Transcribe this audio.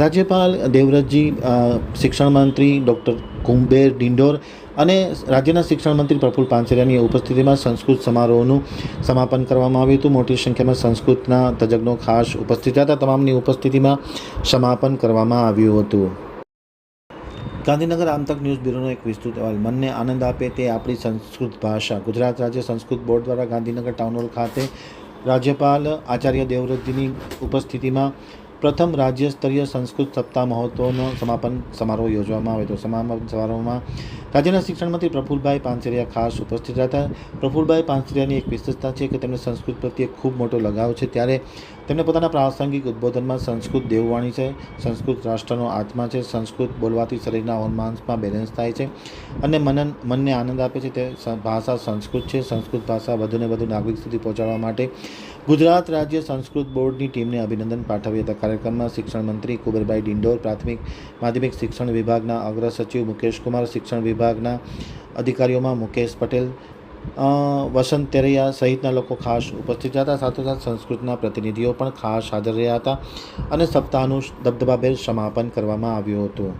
રાજ્યપાલ દેવવ્રતજી શિક્ષણ મંત્રી ડૉક્ટર કુંબેર ડિંડોર અને રાજ્યના શિક્ષણ મંત્રી પ્રફુલ પાનસેરિયાની ઉપસ્થિતિમાં સંસ્કૃત સમારોહનું સમાપન કરવામાં આવ્યું હતું. મોટી સંખ્યામાં સંસ્કૃતના તજજ્ઞો ખાસ ઉપસ્થિત હતા. તમામની ઉપસ્થિતિમાં સમાપન કરવામાં આવ્યું હતું. ગાંધીનગર આમતક ન્યૂઝ બ્યુરોનો એક વિસ્તૃત અહેવાલ. મનને આનંદ આપે તે આપણી સંસ્કૃત ભાષા. ગુજરાત રાજ્ય સંસ્કૃત બોર્ડ દ્વારા ગાંધીનગર ટાઉન હોલ ખાતે રાજ્યપાલ આચાર્ય દેવવ્રતજીની ઉપસ્થિતિમાં પ્રથમ રાજ્ય સ્તરીય સંસ્કૃત સપ્તાહ મહોત્સવનો સમાપન સમારોહ યોજવામાં આવ્યો હતો સમાપન સમારોહમાં રાજ્યના શિક્ષણ પ્રફુલભાઈ પાનસેરિયા ખાસ ઉપસ્થિત હતા પ્રફુલભાઈ પાનસેરિયાની એક વિશેષતા છે કે તેમને સંસ્કૃત પ્રત્યે ખૂબ મોટો લગાવ છે. ત્યારે તેમણે પોતાના પ્રાસંગિક ઉદ્બોધનમાં સંસ્કૃત દેવવાણી છે, સંસ્કૃત રાષ્ટ્રનો આત્મા છે, સંસ્કૃત બોલવાથી શરીરના હોર્મોન્સમાં બેલેન્સ થાય છે અને મનન, મનને આનંદ આપે છે. તે ભાષા સંસ્કૃત છે. સંસ્કૃત ભાષા વધુને વધુ નાગરિક સુધી પહોંચાડવા માટે ગુજરાત રાજ્ય સંસ્કૃત બોર્ડની ટીમને અભિનંદન પાઠવ્યા હતા. કાર્યક્રમમાં શિક્ષણ મંત્રી કુબેરભાઈ ડિંડોર, પ્રાથમિક માધ્યમિક શિક્ષણ વિભાગના અગ્ર સચિવ મુકેશ કુમાર શિક્ષણ વિભાગના અધિકારીઓમાં મુકેશ પટેલ વસંત તેરૈયા સહિતના લોકો ખાસ ઉપસ્થિત હતા. સાથોસાથ સંસ્કૃતના પ્રતિનિધિઓ પણ ખાસ હાજર રહ્યા હતા અને સપ્તાહનું દબદબાભેર સમાપન કરવામાં આવ્યું હતું.